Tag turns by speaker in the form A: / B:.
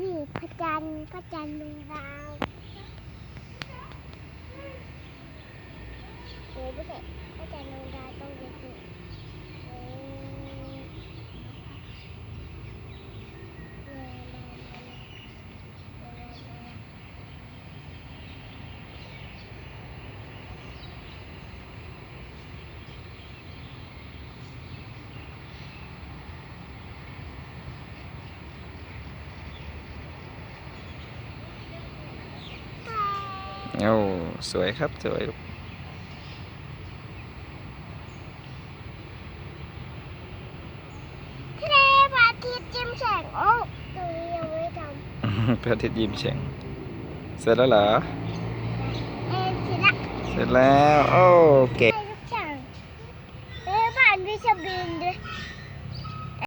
A: นี่พระจันทร์พระจันทร์ดวงดาวเอ้ไม่ใช่พระจันทร์ดวงดาวต้องเยู่ที่
B: เอ้าสวยครับ สวย
A: ทะเลพระอาทิตย์ยิ้มแฉ่งโอ้ตัวนี้ยังไม่ท
B: พระอาทิตย์ยิ้มแฉ่งเสร็จแล้วเหรอำ
A: เอ็นสิละ
B: เสร็จแล้ว โอเคย
A: ิ้ทุกอย่งเอ้ยผ่านวิชาบินด้วย